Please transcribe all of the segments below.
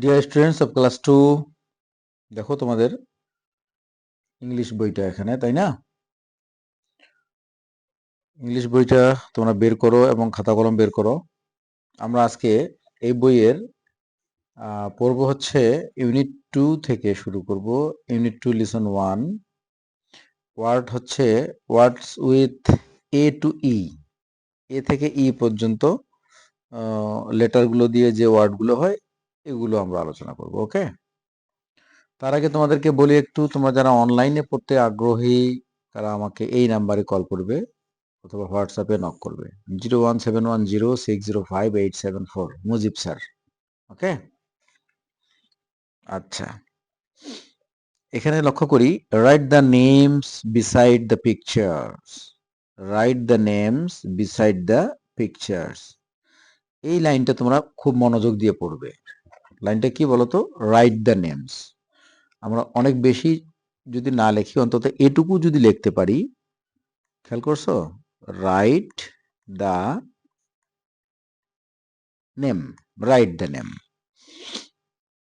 Dear students of class two দেখো তোমাদের English বইটা এখানে, তাই না? ইংলিশ বইটা তোমরা বের করো এবং খাতা কলম বের করো। আমরা আজকে এই বইয়ের পড়ব হচ্ছে ইউনিট টু থেকে শুরু করব। Unit two lesson one word হচ্ছে words with A to E A থেকে ই পর্যন্ত লেটারগুলো দিয়ে যে ওয়ার্ডগুলো হয় এগুলো আমরা আলোচনা করব, ওকে? তার আগে তোমাদেরকে বলি একটু, তোমরা যারা অনলাইনে পড়তে আগ্রহী, তারা আমাকে এই নাম্বারে কল করবে অথবা হোয়াটসঅ্যাপে নক করবে। Zero one seven one zero six zero five eight seven four Mujib sir okay? আচ্ছা। এখানে লক্ষ্য করি write the names beside the pictures write the names beside the pictures এই লাইনটা তোমরা খুব মনোযোগ দিয়ে পড়বে। লাইনটা কি বলতো? রাইট দ্য নেমস আমরা অনেক বেশি যদি না লিখি, অন্তত এটুকু যদি লিখতে পারি, খেয়াল করছ? Write the name write the name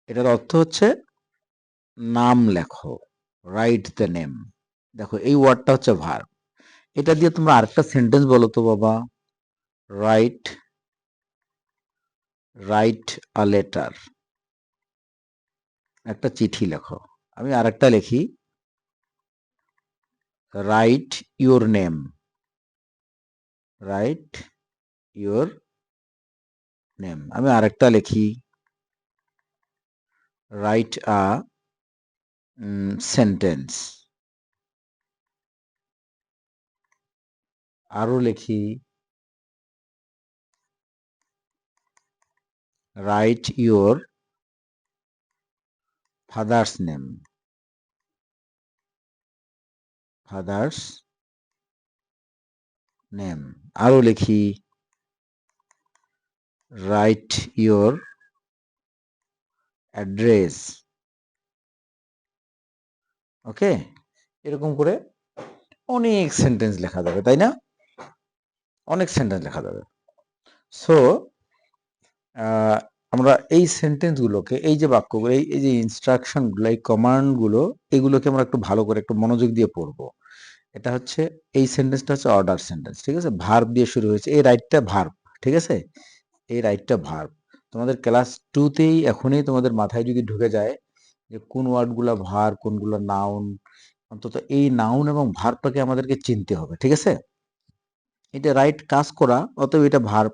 এটার অর্থ হচ্ছে নাম লেখো। রাইট দ্য নেম দেখো, এই ওয়ার্ডটা হচ্ছে ভার। এটা দিয়ে তোমরা আরেকটা সেন্টেন্স বলো তো বাবা। রাইট রাইট আ লেটার একটা চিঠি লেখো। আমি আরেকটা লিখি। Write your name write your name আমি আরেকটা লিখি। রাইট আ সেন্টেন্স আরও লিখি। Write your father's name father's name আরও লিখি। রাইট ইউর অ্যাড্রেস ওকে এরকম করে অনেক সেন্টেন্স লেখা যাবে, তাই না? অনেক সেন্টেন্স লেখা যাবে। সো আমরা এই সেন্টেন্সগুলোকে এই যে বাক্যগুলো, এই যে ইনস্ট্রাকশনগুলো এই কমান্ডগুলো এগুলোকে আমরা একটু ভালো করে একটু মনোযোগ দিয়ে পড়ব। এটা হচ্ছে, এই সেন্টেন্সটা হচ্ছে অর্ডার সেন্টেন্স ঠিক আছে? ভার্ব দিয়ে শুরু হয়েছে, এই রাইটটা ভার্ব ঠিক আছে? এই রাইটটা ভার্ব তোমাদের ক্লাস টুতেই এখনই তোমাদের মাথায় যদি ঢুকে যায় যে কোন ওয়ার্ডগুলো ভার কোনগুলো নাউন অন্তত এই নাউন এবং ভার্বটাকে আমাদেরকে চিনতে হবে, ঠিক আছে? এটা রাইট কাজ করা, অতএব এটা ভার্ব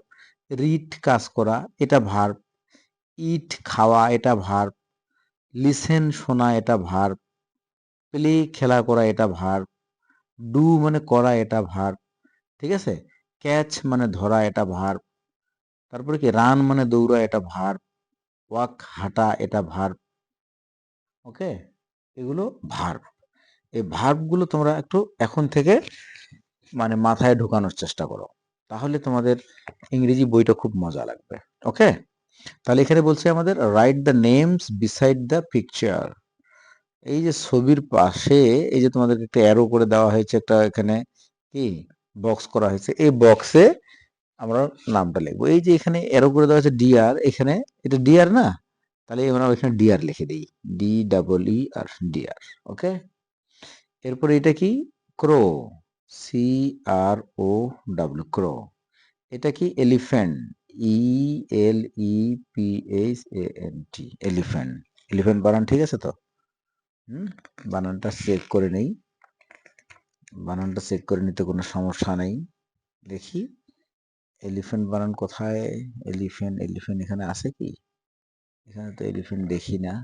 রিড কাজ করা, এটা ভার্ব ইট খাওয়া এটা ভার্ব লিসেন শোনা এটা ভার্ব প্লে খেলা করা এটা ভার্ব ডু মানে করা এটা ভার্ব ঠিক আছে? ক্যাচ মানে ধরা এটা ভার্ব তারপরে কি রান মানে দৌড়া এটা ভার্ব ওয়াক হাঁটা এটা ভার্ব ওকে? এগুলো ভার্ব এই ভার্বগুলো তোমরা একটু এখন থেকে মানে মাথায় ঢোকানোর চেষ্টা করো, তাহলে তোমাদের ইংরেজি বইটা খুব মজা লাগবে, ওকে? তাহলে এখানে বলছে আমাদের write the names beside the picture এই যে ছবির পাশে, এই যে তোমাদেরকে একটা অ্যারো করে দেওয়া হয়েছে, একটা এখানে কি? বক্স করা হয়েছে। এই বক্সে আমরা নামটা লিখব। এই যে এখানে অ্যারো করে দেওয়া হয়েছে ডিআর এখানে এটা ডিআর না? তাহলে আমরা এখানে ডিআর লিখে দিই। D double E R DR okay এরপরে এটা কি? ক্রো সি আর ও ডাব্লিউ ক্রো এটা কি? Elephant E L E P H A N T elephant elephant বানান ঠিক আছে তো? হুম? বানানটা চেক করে নেই। বানানটা চেক করে নিতে কোনো সমস্যা নেই। দেখি। এলিফ্যান্ট বানান কোথায়? এলিফ্যান্ট এলিফ্যান্ট এখানে আছে কি? এখানে তো এলিফ্যান্ট দেখি না।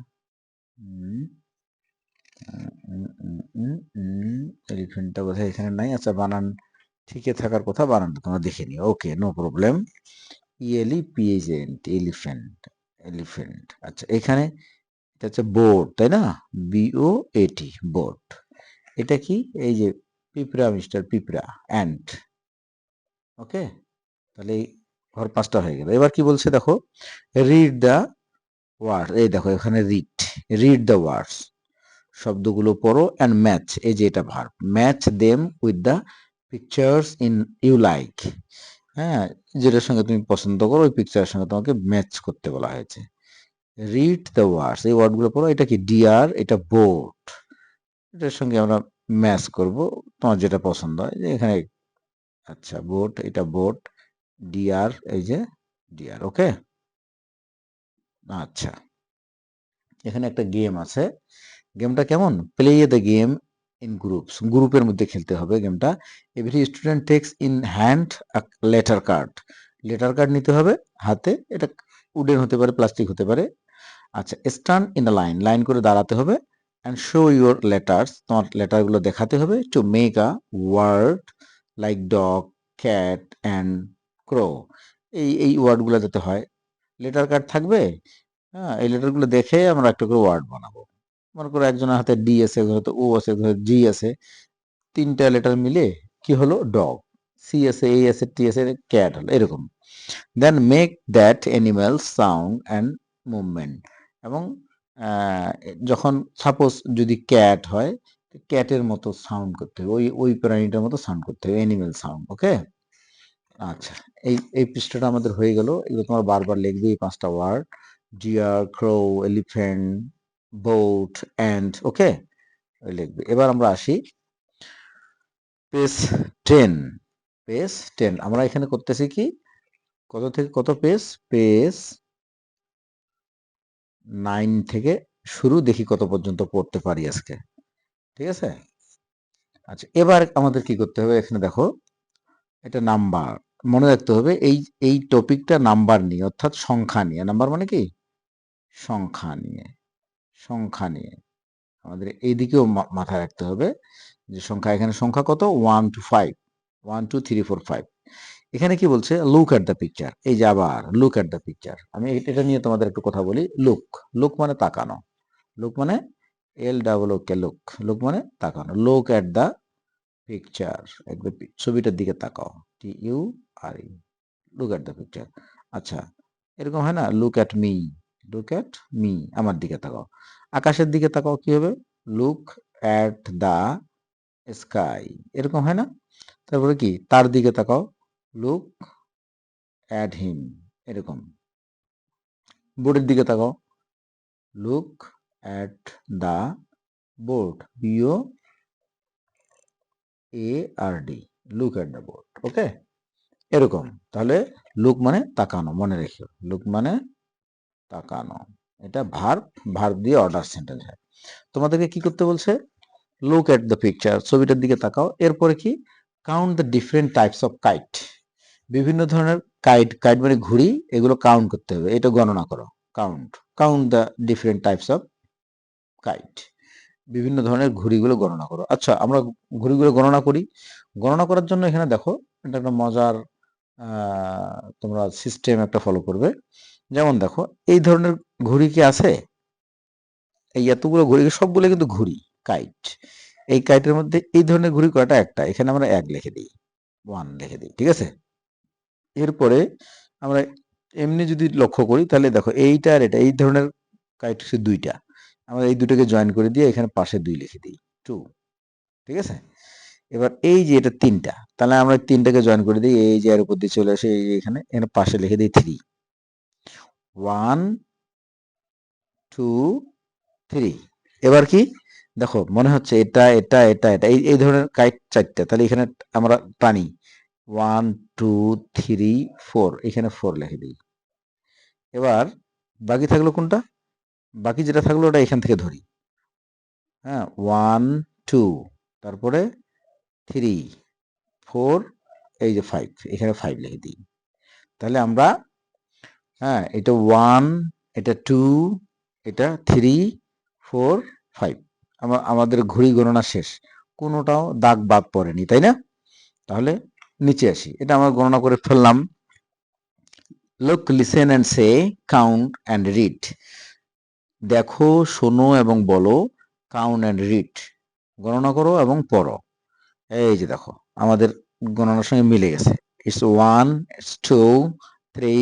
এলিফ্যান্টটা বোধহয় এখানে নাই। আচ্ছা বানান। ঠিকই থাকার কথা বানানটা তোমরা দেখে নিও okay no problem ELE PHNT elephant elephant আচ্ছা এখানে এটা হচ্ছে বোর্ড তাই না? বিও এটি বোর্ড এটা কি? এই যে পিঁপড়া মিস্টার পিঁপড়া অ্যান্ট ওকে তাহলে ঘর পাঁচটা হয়ে গেল। এবার কি বলছে দেখো? রিড দ্য ওয়ার্ড এই দেখো, এখানে রিড রিড দ্য ওয়ার্ডস শব্দগুলো পড়ো অ্যান্ড ম্যাচ এই যে এটা verb match them with the pictures in you like হ্যাঁ যেটার সঙ্গে তুমি পছন্দ করো, ওই পিকচারের সঙ্গে তোমাকে ম্যাচ করতে বলা হয়েছে। রিড দ্য ওয়ার্ডস এই ওয়ার্ডগুলো পড়ো, এটা কি ডিয়ার এটা বোট এটার সঙ্গে আমরা ম্যাচ করব, তোমার যেটা পছন্দ হয়, যে এখানে আচ্ছা বোট এটা বোট ডিয়ার এই যে ডিয়ার ওকে আচ্ছা এখানে একটা গেম আছে। গেমটা কেমন? Play the game in groups গ্রুপের মধ্যে খেলতে হবে গেমটা every student takes in hand letter card letter card নিতে হবে হাতে। এটা উডেন হতে পারে প্লাস্টিক হতে পারে। আচ্ছা stand in a line line করে দাঁড়াতে হবে অ্যান্ড শো ইউর লেটার্স তোমার লেটারগুলো দেখাতে হবে to make a word like dog cat and crow এই এই ওয়ার্ডগুলো যাতে হয়। লেটার কার্ড থাকবে? হ্যাঁ এই লেটারগুলো দেখে আমরা একটা করে ওয়ার্ড বানাবো। মনে করো একজনের হাতে ডি আছে একজনের ও আছে একজনের জি আছে, তিনটা লেটার মিলে কি হলো? ডগ সি আছে এ আছে টি আছে ক্যাট হলো, এরকম। Then make that animal sound and movement এবং যখন সাপোজ যদি ক্যাট হয় ক্যাটের মতো সাউন্ড করতে হবে, ওই ওই প্রাণীটার মতো সাউন্ড করতে হবে অ্যানিমেল সাউন্ড ওকে আচ্ছা এই এই পৃষ্ঠাটা আমাদের হয়ে গেল। এগুলো তোমার বারবার লিখবে এই পাঁচটা word deer crow elephant boat and okay লিখবে। এবার আমরা আসি পেজ টেন পেজ টেন আমরা এখানে করতেছি কি? কত থেকে, কত পেজ? পেজ নাইন থেকে শুরু, দেখি কত পর্যন্ত পড়তে পারি আজকে। ঠিক আছে? আচ্ছা এবার আমাদের কি করতে হবে? এখানে দেখো, এটা নাম্বার। মনে রাখতে হবে, এই এই টপিকটা নাম্বার নিয়ে, অর্থাৎ সংখ্যা নিয়ে। নাম্বার মানে কি? সংখ্যা নিয়ে। সংখ্যা নিয়ে। আমাদের এইদিকেও মাথায় রাখতে হবে যে সংখ্যা, এখানে সংখ্যা কত? One two five one two three four five এখানে কি বলছে? লুক অ্যাট দ্য পিকচার এই যে আবার লুক অ্যাট দ্য পিকচার আমি এটা নিয়ে তোমাদের একটু কথা বলি। লুক লুক মানে তাকানো। লুক মানে L double O K look মানে তাকানো। Look at the picture P- ছবিটার দিকে তাকাও। T U R E look at the picture আচ্ছা এরকম হয় না? Look at me look at me আমার দিকে তাকাও। আকাশের দিকে তাকাও, কি হবে? লুক অ্যাট দ্য স্কাই এরকম হয় না? তারপরে কি? তার দিকে তাকাও। লুক অ্যাট হিম এরকম। বোর্ডের দিকে তাকাও। Look at the board BO A R D look at the board okay এরকম। তাহলে লুক মানে তাকানো, মনে রেখো লুক মানে তাকানো। এটা ভার্ব ভার্ব দিয়ে অর্ডার সেন্টেন্স হয়। তোমাদেরকে কি করতে বলছে? লুক এট দ্য পিকচার ছবিটার দিকে তাকাও। এরপরে কি? Count the different types of kite বিভিন্ন ধরনের কাইট কাইট মানে ঘুড়ি, এগুলো কাউন্ট করতে হবে। এটা গণনা করো। Count count the different types of kite বিভিন্ন ধরনের ঘুড়িগুলো গণনা করো। আচ্ছা আমরা ঘুড়িগুলো গণনা করি। গণনা করার জন্য এখানে দেখো, এটা একটা মজার তোমরা সিস্টেম একটা ফলো করবে। যেমন দেখো, এই ধরনের ঘুড়ি কি আছে? এই এতগুলো ঘুড়ি সবগুলো কিন্তু ঘুড়ি কাইট এই কাইটের মধ্যে এই ধরনের ঘুড়ি কয়টা? একটা। এখানে আমরা এক লিখে দিই ওয়ান লিখে দিই, ঠিক আছে? এরপরে আমরা এমনি যদি লক্ষ্য করি, তাহলে দেখো এইটা আর এটা, এই ধরনের কাইট হচ্ছে দুইটা। আমরা এই দুটোকে জয়েন করে দিয়ে এখানে পাশে দুই লিখে দিই টু ঠিক আছে? এবার এই যে এটা তিনটা, তাহলে আমরা তিনটাকে জয়েন করে দিই, এই যে এর উপর দিয়ে চলে আসে এখানে এখানে পাশে লিখে দিই থ্রি ওয়ান, টু, থ্রি। এবার কি? দেখো, মনে হচ্ছে এটা এটা এটা এটা, এই এই ধরনের কাইট চারটা। তাহলে এখানে আমরা টানি। One, two, three, four. এখানে ফোর লিখে দিই। এবার বাকি থাকল কোনটা? বাকি যেটা থাকল ওটা এখান থেকে ধরি। হ্যাঁ ওয়ান, টু, তারপরে থ্রি, ফোর, এই যে ফাইভ, এখানে ফাইভ লিখে দিই। তাহলে আমরা হ্যাঁ এটা ওয়ান এটা টু এটা থ্রি ফোর ফাইভ আমাদের ঘড়ি গণনা শেষ। কোনোটাও দাগ বাদ পড়েনি, তাই না? তাহলে নিচে আসি। এটা আমরা গণনা করে ফেললাম। Look listen and say count and read দেখো, শোনো এবং বলো কাউন্ট অ্যান্ড রিড গণনা করো এবং পড়ো। এই যে দেখো, আমাদের গণনার সঙ্গে মিলে গেছে। It's one it's two three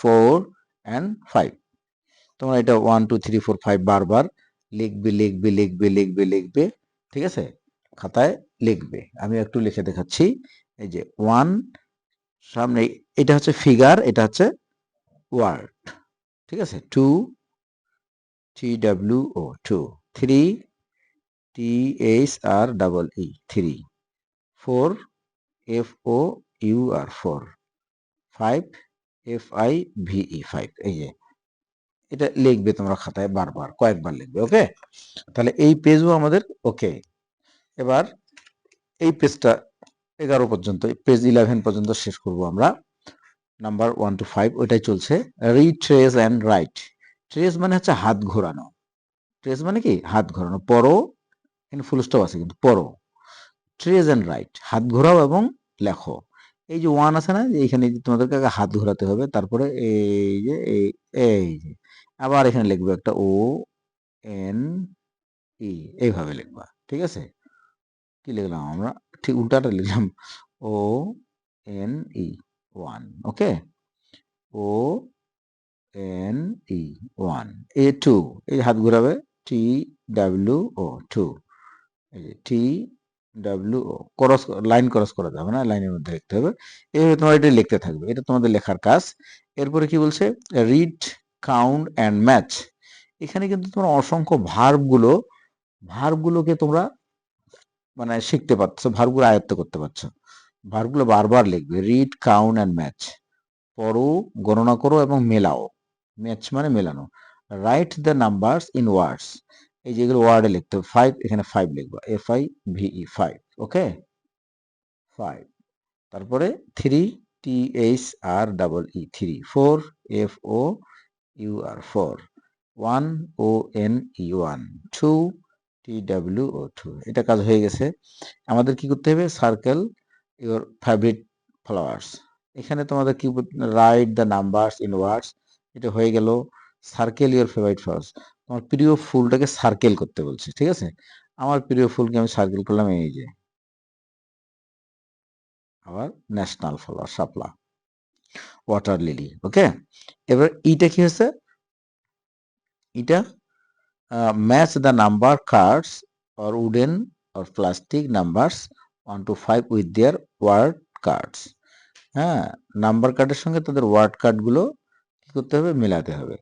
four and five তোমরা এটা one two three four five বারবার লিখবে লিখবে লিখবে লিখবে লিখবে, ঠিক আছে? খাতায় লিখবে। আমি একটু লিখে দেখাচ্ছি। এই যে ওয়ান সামনে এটা হচ্ছে ফিগার এটা হচ্ছে ওয়ার্ড ঠিক আছে? Two T W O two three T H R double E three four F O U R four five F I V E five এই যে। এটা লিখবে তোমরা খাতায় বারবার, কয়েকবার লিখবে ওকে তাহলে এই পেজও আমাদের ওকে এবার এই পেজটা এগারো পর্যন্ত পেজ ইলেভেন পর্যন্ত শেষ করব আমরা। নাম্বার ওয়ান টু ফাইভ ওইটাই চলছে। Read trace and write trace মানে হচ্ছে হাত ঘোরানো। ট্রেস মানে কি? হাত ঘোরানো। পড়ো, এখানে ফুল স্টপ আছে কিন্তু, পড়ো। ট্রেস অ্যান্ড রাইট হাত ঘোরাও এবং লেখো। এই যে ওয়ান আছে না, যে তোমাদেরকে আগে হাত ঘোরাতে হবে, তারপরে এই যে, এই- যে, আবার এখানে লিখবে একটা ও এন ই এইভাবে লিখবা, ঠিক আছে? কি লিখলাম আমরা? ঠিক উল্টাটা লিখলাম O N E one okay? O N E one এ টু এই হাত ঘোরাবে টি ডাব্লিউ ও টু এই T W cross line cross করা যাবে না লাইনের মধ্যে লিখতে হবে। এইভাবে তোমার এটা লিখতে থাকবে, এটা তোমাদের লেখার কাজ। এরপরে কি বলছে? রিড কাউন্ট অ্যান্ড ম্যাচ এখানে কিন্তু তোমরা অসংখ্য ভার্বগুলো ভার্বগুলোকে তোমরা মানে শিখতে পারছ ভার্বগুলো আয়ত্ত করতে পারছ। ভার্বগুলো বারবার লিখবে রিড কাউন্ট অ্যান্ড ম্যাচ পড়ো, গণনা করো এবং মেলাও। ম্যাচ মানে মেলানো। Write the numbers in words এই যেগুলো ওয়ার্ডে লিখতে হবে। ফাইভ এখানে ফাইভ লিখব। F I V E five okay five তারপরে three T H R double E three four F O U R four one O N E one two T W O two এটা কাজ হয়ে গেছে। আমাদের কি করতে হবে? সার্কেল ইওর ফেভারিট ফ্লাওয়ার্স এখানে তোমাদের কি write the numbers in words এটা হয়ে গেল। সার্কেল ইওর ফেভারিট ফ্লাওয়ার্স তোমার প্রিয় ফুলটাকে সার্কেল করতে বলছে, ঠিক আছে? আমার প্রিয় ফুলকে আমি সার্কেল করলাম এই যে। আবার ন্যাশনাল ফ্লাওয়ার শাপলা ওয়াটার লিলি ওকে এবার ইটা কি হয়েছে? এটা match the number cards or wooden or plastic numbers one two five with their word cards হ্যাঁ নাম্বার কার্ডের সঙ্গে তাদের ওয়ার্ড কার্ডগুলো কি করতে হবে? মেলাতে হবে।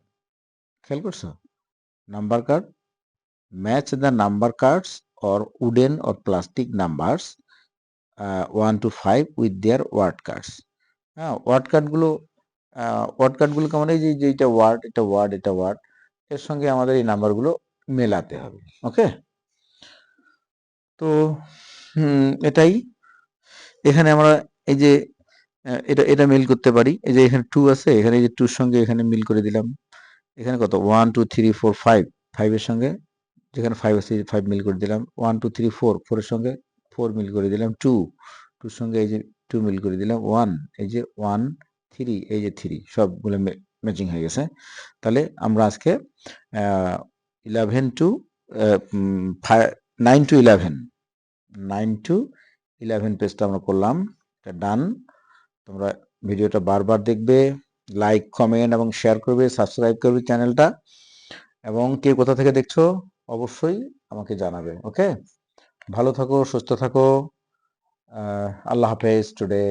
খেয়াল করছ? Number card match the number cards or wooden or plastic numbers one two five with their word cards হ্যাঁ ওয়ার্ড কার্ডগুলো ওয়ার্ড কার্ডগুলো কেমন এই যে যে এটা ওয়ার্ড এটা ওয়ার্ড এটা ওয়ার্ড এর সঙ্গে আমাদের এই নাম্বারগুলো মেলাতে হবে ওকে তো এটাই। এখানে আমরা এই যে এটা এটা মিল করতে পারি। এই যে এখানে টু আছে, এখানে এই যে টুর সঙ্গে এখানে মিল করে দিলাম। এখানে কত? One two three four five ফাইভের সঙ্গে যেখানে ফাইভ আছে ফাইভ মিল করে দিলাম। ওয়ান টু থ্রি ফোর ফোরের সঙ্গে ফোর মিল করে দিলাম টু টুর সঙ্গে এই যে টু মিল করে দিলাম ওয়ান এই যে ওয়ান থ্রি এই যে থ্রি সবগুলো ম্যাচিং হয়ে গেছে। তাহলে আমরা আজকে eleven two nine two eleven nine two eleven পেজটা আমরা করলাম। এটা ডান তোমরা ভিডিওটা বারবার দেখবে। লাইক কমেন্ট এবং শেয়ার করবে সাবস্ক্রাইব করবে চ্যানেলটা এবং কে কোথা থেকে দেখছ, অবশ্যই আমাকে জানাবে ওকে ভালো থাকো, সুস্থ থাকো। আল্লাহ হাফেজ টুডে